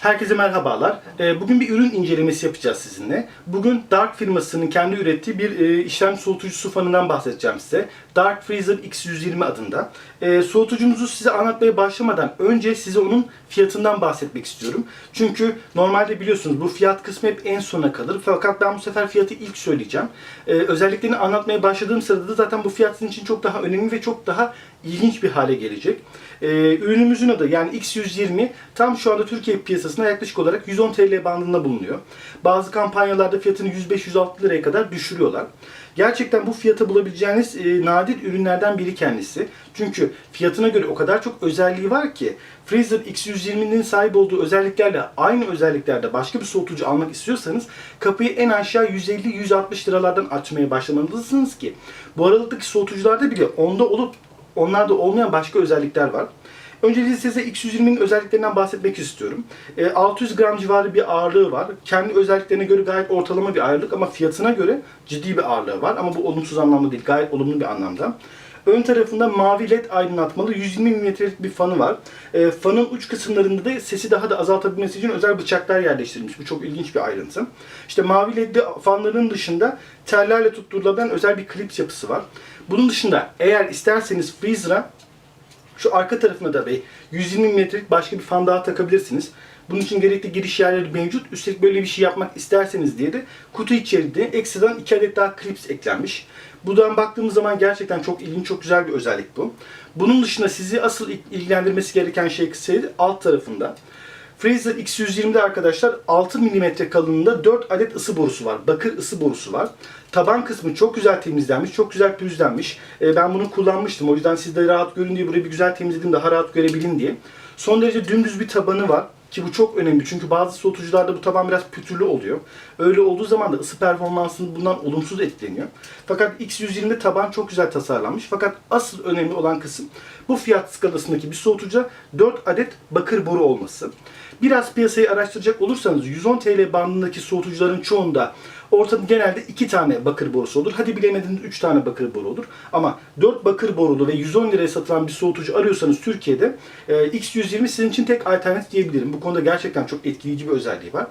Herkese merhabalar. Ee, Bugün bir ürün incelemesi yapacağız sizinle. Bugün Dark firmasının kendi ürettiği bir e, işlem soğutucusu fanından bahsedeceğim size. Dark Freezer X120 adında. Ee, Soğutucumuzu size anlatmaya başlamadan önce size onun fiyatından bahsetmek istiyorum. Çünkü normalde biliyorsunuz bu fiyat kısmı hep en sona kalır. Fakat ben bu sefer fiyatı ilk söyleyeceğim. Ee, Özelliklerini anlatmaya başladığım sırada da zaten bu fiyat sizin için çok daha önemli ve çok daha ilginç bir hale gelecek. Ee, ürünümüzün adı yani X120 tam şu anda Türkiye piyasasında yaklaşık olarak 110 TL bandında bulunuyor. Bazı kampanyalarda fiyatını 105-106 liraya kadar düşürüyorlar. Gerçekten bu fiyata bulabileceğiniz e, nadir ürünlerden biri kendisi. Çünkü fiyatına göre o kadar çok özelliği var ki Freezer X120'nin sahip olduğu özelliklerle aynı özelliklerde başka bir soğutucu almak istiyorsanız kapıyı en aşağı 150-160 liralardan açmaya başlamalısınız ki bu aralıktaki soğutucularda bile onda olup onlarda olmayan başka özellikler var. Öncelikle size X120'nin özelliklerinden bahsetmek istiyorum. E, 600 gram civarı bir ağırlığı var. Kendi özelliklerine göre gayet ortalama bir ağırlık ama fiyatına göre ciddi bir ağırlığı var. Ama bu olumsuz anlamda değil, gayet olumlu bir anlamda. Ön tarafında mavi led aydınlatmalı 120 mm'lik bir fanı var. E, fanın uç kısımlarında da sesi daha da azaltabilmesi için özel bıçaklar yerleştirilmiş. Bu çok ilginç bir ayrıntı. İşte mavi ledli fanların dışında tellerle tutturulabilen özel bir klips yapısı var. Bunun dışında eğer isterseniz freezer'a şu arka tarafına da bir 120 mm'lik başka bir fan daha takabilirsiniz. Bunun için gerekli giriş yerleri mevcut. Üstelik böyle bir şey yapmak isterseniz diye de kutu içerisinde ekstradan 2 adet daha klips eklenmiş. Buradan baktığımız zaman gerçekten çok ilginç, çok güzel bir özellik bu. Bunun dışında sizi asıl ilgilendirmesi gereken şey kısaydı alt tarafında. Freezer X120'de arkadaşlar 6 mm kalınlığında 4 adet ısı borusu var. Bakır ısı borusu var. Taban kısmı çok güzel temizlenmiş, çok güzel pürüzlenmiş. Ee, ben bunu kullanmıştım. O yüzden siz de rahat görün diye burayı bir güzel temizledim, daha rahat görebilin diye. Son derece dümdüz bir tabanı var. Ki bu çok önemli çünkü bazı soğutucularda bu taban biraz pütürlü oluyor. Öyle olduğu zaman da ısı performansının bundan olumsuz etkileniyor. Fakat X120'de taban çok güzel tasarlanmış. Fakat asıl önemli olan kısım bu fiyat skalasındaki bir soğutucuda 4 adet bakır boru olması. Biraz piyasayı araştıracak olursanız 110 TL bandındaki soğutucuların çoğunda ortada genelde 2 tane bakır borusu olur. Hadi bilemediniz 3 tane bakır boru olur. Ama 4 bakır borulu ve 110 liraya satılan bir soğutucu arıyorsanız Türkiye'de e, X120 sizin için tek alternatif diyebilirim. Bu konuda gerçekten çok etkileyici bir özelliği var.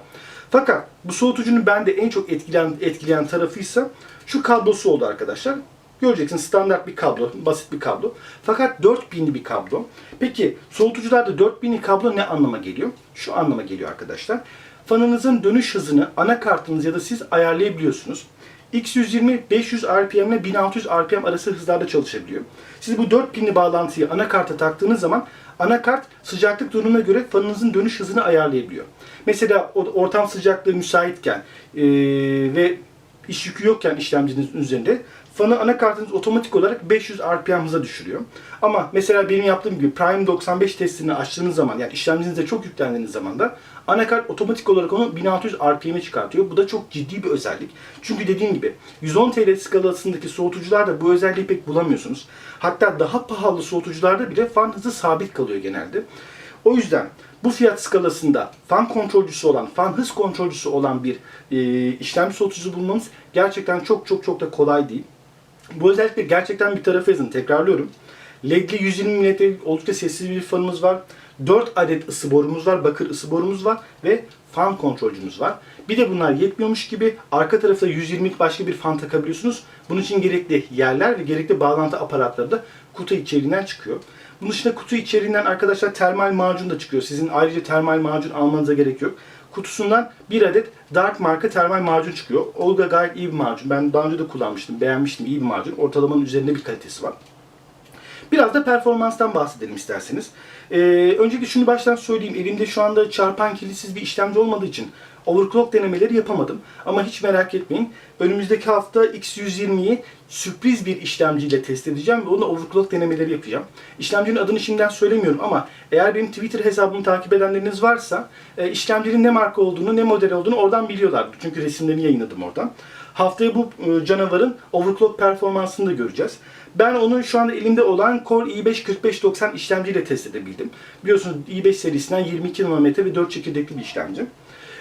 Fakat bu soğutucunun bende en çok etkileyen, etkileyen tarafıysa şu kablosu oldu arkadaşlar. Göreceksiniz standart bir kablo, basit bir kablo. Fakat 4000'li bir kablo. Peki soğutucularda 4000'li kablo ne anlama geliyor? Şu anlama geliyor arkadaşlar. Fanınızın dönüş hızını anakartınız ya da siz ayarlayabiliyorsunuz. X120 500 RPM ile 1600 RPM arası hızlarda çalışabiliyor. Siz bu 4000'li bağlantıyı anakarta taktığınız zaman anakart sıcaklık durumuna göre fanınızın dönüş hızını ayarlayabiliyor. Mesela ortam sıcaklığı müsaitken eee, ve iş yükü yokken işlemcinizin üzerinde fanı anakartınız otomatik olarak 500 RPM hıza düşürüyor. Ama mesela benim yaptığım gibi Prime 95 testini açtığınız zaman yani işlemcinize çok yüklendiğiniz zaman da anakart otomatik olarak onu 1600 RPM'e çıkartıyor. Bu da çok ciddi bir özellik. Çünkü dediğim gibi 110 TL skalasındaki soğutucularda bu özelliği pek bulamıyorsunuz. Hatta daha pahalı soğutucularda bile fan hızı sabit kalıyor genelde. O yüzden bu fiyat skalasında fan kontrolcüsü olan, fan hız kontrolcüsü olan bir e, işlemci soğutucu bulmanız gerçekten çok çok çok da kolay değil. Bu özellikle gerçekten bir tarafa yazın. Tekrarlıyorum. LED'li 120 mm'lik oldukça sessiz bir fanımız var. 4 adet ısı borumuz var, bakır ısı borumuz var ve fan kontrolcümüz var. Bir de bunlar yetmiyormuş gibi arka tarafta 120'lik başka bir fan takabiliyorsunuz. Bunun için gerekli yerler ve gerekli bağlantı aparatları da kutu içeriğinden çıkıyor. Bunun dışında kutu içeriğinden arkadaşlar termal macun da çıkıyor. Sizin ayrıca termal macun almanıza gerek yok. Kutusundan bir adet Dark marka termal macun çıkıyor. O da gayet iyi bir macun. Ben daha önce de kullanmıştım, beğenmiştim. iyi bir macun. Ortalamanın üzerinde bir kalitesi var. Biraz da performanstan bahsedelim isterseniz. Ee, öncelikle şunu baştan söyleyeyim. Elimde şu anda çarpan kilitsiz bir işlemci olmadığı için overclock denemeleri yapamadım. Ama hiç merak etmeyin. Önümüzdeki hafta X120'yi sürpriz bir işlemciyle test edeceğim ve onu overclock denemeleri yapacağım. İşlemcinin adını şimdiden söylemiyorum ama eğer benim Twitter hesabımı takip edenleriniz varsa e, işlemcinin ne marka olduğunu, ne model olduğunu oradan biliyorlardı. Çünkü resimlerini yayınladım oradan. Haftaya bu e, canavarın overclock performansını da göreceğiz. Ben onu şu anda elimde olan Core i5-4590 işlemciyle test edebildim. Biliyorsunuz i5 serisinden 22 nanometre ve 4 çekirdekli bir işlemci.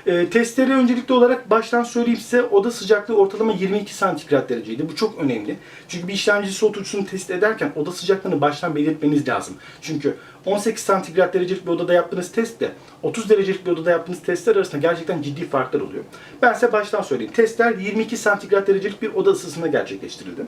E, testleri öncelikli olarak baştan söyleyeyim size oda sıcaklığı ortalama 22 santigrat dereceydi. Bu çok önemli. Çünkü bir işlemci soğutucusunu test ederken oda sıcaklığını baştan belirtmeniz lazım. Çünkü 18 santigrat derecelik bir odada yaptığınız testle 30 derecelik bir odada yaptığınız testler arasında gerçekten ciddi farklar oluyor. Ben size baştan söyleyeyim. Testler 22 santigrat derecelik bir oda ısısında gerçekleştirildi.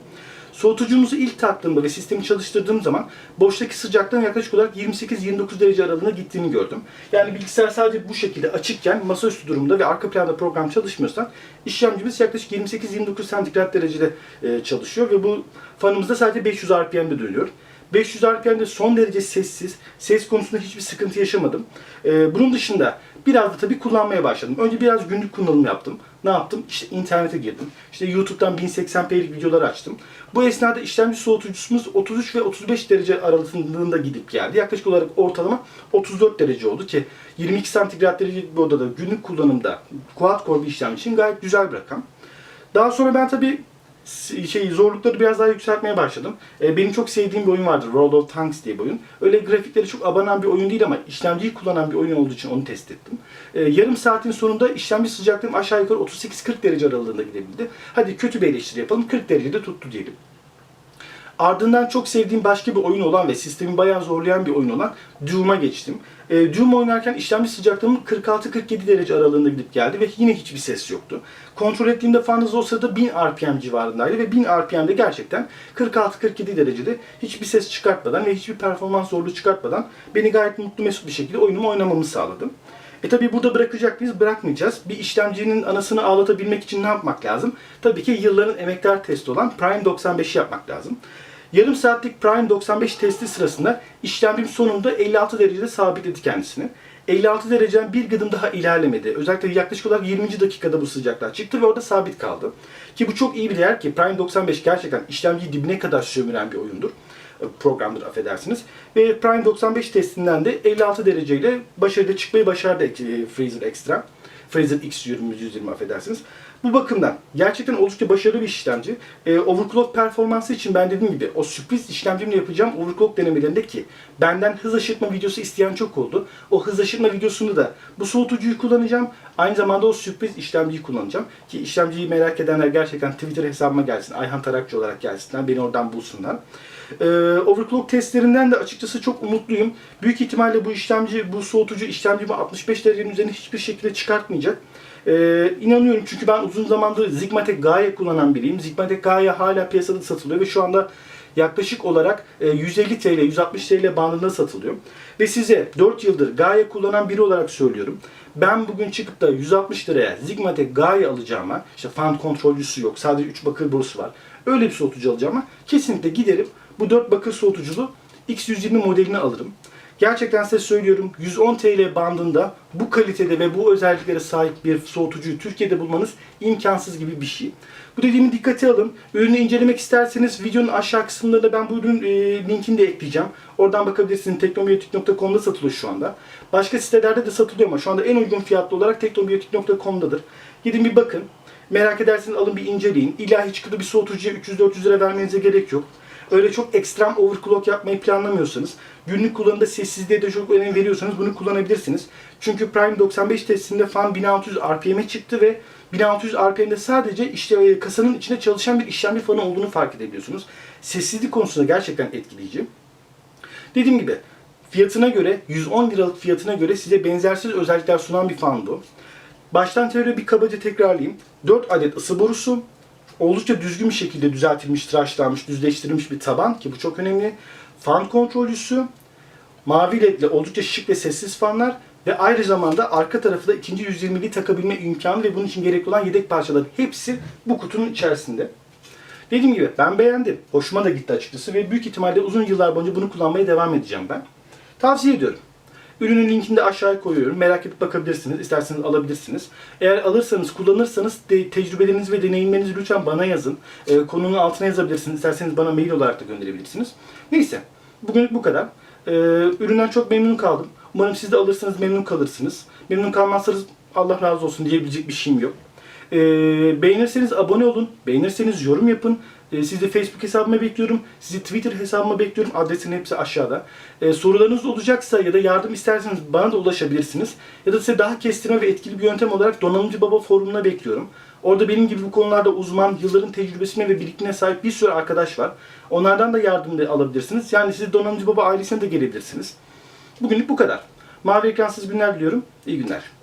Soğutucumuzu ilk taktığımda ve sistemi çalıştırdığım zaman boştaki sıcaklığın yaklaşık olarak 28-29 derece aralığına gittiğini gördüm. Yani bilgisayar sadece bu şekilde açıkken masaüstü durumda ve arka planda program çalışmıyorsa işlemcimiz yaklaşık 28-29 santigrat derecede e, çalışıyor ve bu fanımızda sadece 500 RPM'de dönüyor. 500 RPM'de son derece sessiz, ses konusunda hiçbir sıkıntı yaşamadım. Ee, bunun dışında biraz da tabii kullanmaya başladım. Önce biraz günlük kullanım yaptım. Ne yaptım? İşte internete girdim. İşte YouTube'dan 1080p'lik videolar açtım. Bu esnada işlemci soğutucumuz 33 ve 35 derece aralığında gidip geldi. Yaklaşık olarak ortalama 34 derece oldu ki 22 santigrat derecelik bir odada günlük kullanımda quad core bir işlem için gayet güzel bir rakam. Daha sonra ben tabii şey zorlukları biraz daha yükseltmeye başladım. E, benim çok sevdiğim bir oyun vardır. World of Tanks diye bir oyun. Öyle grafikleri çok abanan bir oyun değil ama işlemciyi kullanan bir oyun olduğu için onu test ettim. E, yarım saatin sonunda işlemci sıcaklığım aşağı yukarı 38-40 derece aralığında gidebildi. Hadi kötü bir eleştiri yapalım. 40 derecede tuttu diyelim. Ardından çok sevdiğim başka bir oyun olan ve sistemi bayağı zorlayan bir oyun olan Doom'a geçtim. E, Doom oynarken işlemci sıcaklığım 46-47 derece aralığında gidip geldi ve yine hiçbir ses yoktu. Kontrol ettiğimde fan hızı o sırada 1000 RPM civarındaydı ve 1000 RPM'de gerçekten 46-47 derecede hiçbir ses çıkartmadan ve hiçbir performans zorluğu çıkartmadan beni gayet mutlu mesut bir şekilde oyunumu oynamamı sağladı. E tabi burada bırakacak mıyız? Bırakmayacağız. Bir işlemcinin anasını ağlatabilmek için ne yapmak lazım? Tabii ki yılların emektar testi olan Prime 95'i yapmak lazım. Yarım saatlik Prime 95 testi sırasında işlemcim sonunda 56 derecede sabitledi kendisini. 56 dereceden bir gıdım daha ilerlemedi. Özellikle yaklaşık olarak 20. dakikada bu sıcaklar çıktı ve orada sabit kaldı. Ki bu çok iyi bir değer ki Prime 95 gerçekten işlemciyi dibine kadar sömüren bir oyundur. E, Programdır affedersiniz. Ve Prime 95 testinden de 56 dereceyle başarıda çıkmayı başardı e, Freezer Extra. Fraser X120 120 affedersiniz. Bu bakımdan gerçekten oldukça başarılı bir işlemci. Ee, overclock performansı için ben dediğim gibi o sürpriz işlemcimle yapacağım overclock denemelerinde ki benden hız aşırtma videosu isteyen çok oldu. O hız aşırtma videosunda da bu soğutucuyu kullanacağım. Aynı zamanda o sürpriz işlemciyi kullanacağım. Ki işlemciyi merak edenler gerçekten Twitter hesabıma gelsin. Ayhan Tarakçı olarak gelsinler. Beni oradan bulsunlar. Ee, overclock testlerinden de açıkçası çok umutluyum. Büyük ihtimalle bu işlemci, bu soğutucu işlemcimi 65 derecenin üzerine hiçbir şekilde çıkartmayacak. Ee, inanıyorum çünkü ben uzun zamandır Zigmatek Gaia kullanan biriyim. Zigmatek Gaia hala piyasada satılıyor ve şu anda yaklaşık olarak e, 150 TL, 160 TL bandında satılıyor. Ve size 4 yıldır Gaia kullanan biri olarak söylüyorum. Ben bugün çıkıp da 160 liraya Zigmatek Gaia alacağıma, işte fan kontrolcüsü yok, sadece 3 bakır borusu var. Öyle bir soğutucu alacağıma kesinlikle giderim bu 4 bakır soğutuculu X120 modelini alırım. Gerçekten size söylüyorum 110 TL bandında bu kalitede ve bu özelliklere sahip bir soğutucuyu Türkiye'de bulmanız imkansız gibi bir şey. Bu dediğimi dikkate alın. Ürünü incelemek isterseniz videonun aşağı kısımlarında ben bu ürün e, linkini de ekleyeceğim. Oradan bakabilirsiniz. Teknobiyotik.com'da satılıyor şu anda. Başka sitelerde de satılıyor ama şu anda en uygun fiyatlı olarak teknobiyotik.com'dadır. Gidin bir bakın. Merak ederseniz alın bir inceleyin. İlla hiç bir soğutucuya 300-400 lira vermenize gerek yok öyle çok ekstrem overclock yapmayı planlamıyorsanız, günlük kullanımda sessizliğe de çok önem veriyorsanız bunu kullanabilirsiniz. Çünkü Prime 95 testinde fan 1600 RPM'e çıktı ve 1600 RPM'de sadece işte e, kasanın içinde çalışan bir işlemci fanı olduğunu fark edebiliyorsunuz. Sessizlik konusunda gerçekten etkileyici. Dediğim gibi fiyatına göre 110 liralık fiyatına göre size benzersiz özellikler sunan bir fan bu. Baştan teori bir kabaca tekrarlayayım. 4 adet ısı borusu, oldukça düzgün bir şekilde düzeltilmiş, tıraşlanmış, düzleştirilmiş bir taban ki bu çok önemli. Fan kontrolcüsü, mavi ledli oldukça şık ve sessiz fanlar ve aynı zamanda arka tarafı da ikinci 120'liği takabilme imkanı ve bunun için gerekli olan yedek parçaların hepsi bu kutunun içerisinde. Dediğim gibi ben beğendim. Hoşuma da gitti açıkçası ve büyük ihtimalle uzun yıllar boyunca bunu kullanmaya devam edeceğim ben. Tavsiye ediyorum. Ürünün linkini de aşağıya koyuyorum. Merak edip bakabilirsiniz. İsterseniz alabilirsiniz. Eğer alırsanız, kullanırsanız de, tecrübelerinizi ve deneyimlerinizi lütfen bana yazın. E, konunun altına yazabilirsiniz. İsterseniz bana mail olarak da gönderebilirsiniz. Neyse. Bugünlük bu kadar. E, üründen çok memnun kaldım. Umarım siz de alırsanız memnun kalırsınız. Memnun kalmazsanız Allah razı olsun diyebilecek bir şeyim yok. E, beğenirseniz abone olun. Beğenirseniz yorum yapın. E, sizi Facebook hesabıma bekliyorum. Sizi Twitter hesabıma bekliyorum. Adresin hepsi aşağıda. E, sorularınız olacaksa ya da yardım isterseniz bana da ulaşabilirsiniz. Ya da size daha kestirme ve etkili bir yöntem olarak Donanımcı Baba forumuna bekliyorum. Orada benim gibi bu konularda uzman, yılların tecrübesine ve birikimine sahip bir sürü arkadaş var. Onlardan da yardım alabilirsiniz. Yani siz Donanımcı Baba ailesine de gelebilirsiniz. Bugünlük bu kadar. Mavi ekransız günler diliyorum. İyi günler.